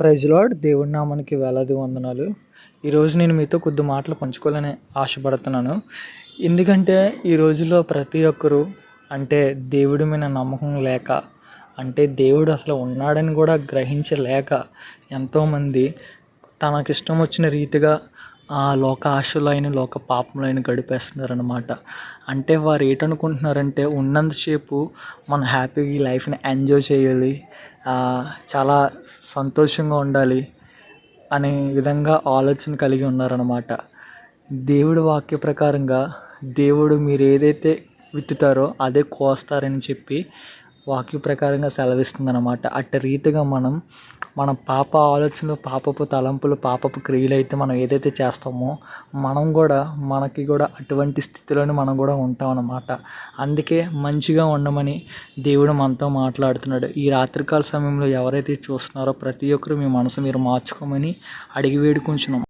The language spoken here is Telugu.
ప్రైజ్ లాడ్ దేవుడి నామానికి వేలాది వందనాలు. ఈరోజు నేను మీతో కొద్ది మాటలు పంచుకోవాలని ఆశపడుతున్నాను. ఎందుకంటే ఈ రోజుల్లో ప్రతి ఒక్కరూ అంటే దేవుడి మీద నమ్మకం లేక అంటే దేవుడు అసలు ఉన్నాడని కూడా గ్రహించలేక ఎంతోమంది తనకిష్టం వచ్చిన రీతిగా ఆ లోక ఆశలైన లోక పాపములైన గడిపేస్తున్నారనమాట అంటే వారు ఏంటనుకుంటున్నారంటే ఉన్నంతసేపు మనం హ్యాపీగా ఈ లైఫ్ని ఎంజాయ్ చేయాలి చాలా సంతోషంగా ఉండాలి అనే విధంగా ఆలోచన కలిగి ఉన్నారనమాట దేవుడి వాక్య ప్రకారంగా దేవుడు మీరు ఏదైతే విత్తుతారో అదే కోస్తారని చెప్పి వాక్య ప్రకారంగా సెలవిస్తుందన్నమాట. అట్టి రీతిగా మనం మన పాప ఆలోచనలు పాపపు తలంపులు పాపపు క్రియలు అయితే మనం ఏదైతే చేస్తామో మనం కూడా మనకి కూడా అటువంటి స్థితిలోనే మనం కూడా ఉంటాం అన్నమాట అందుకే మంచిగా ఉండమని దేవుడు మనతో మాట్లాడుతున్నాడు. ఈ రాత్రికాల సమయంలో ఎవరైతే చూస్తున్నారో ప్రతి ఒక్కరు మీ మనసు మీరు మార్చుకోమని అడిగి వేడుకుంటున్నాం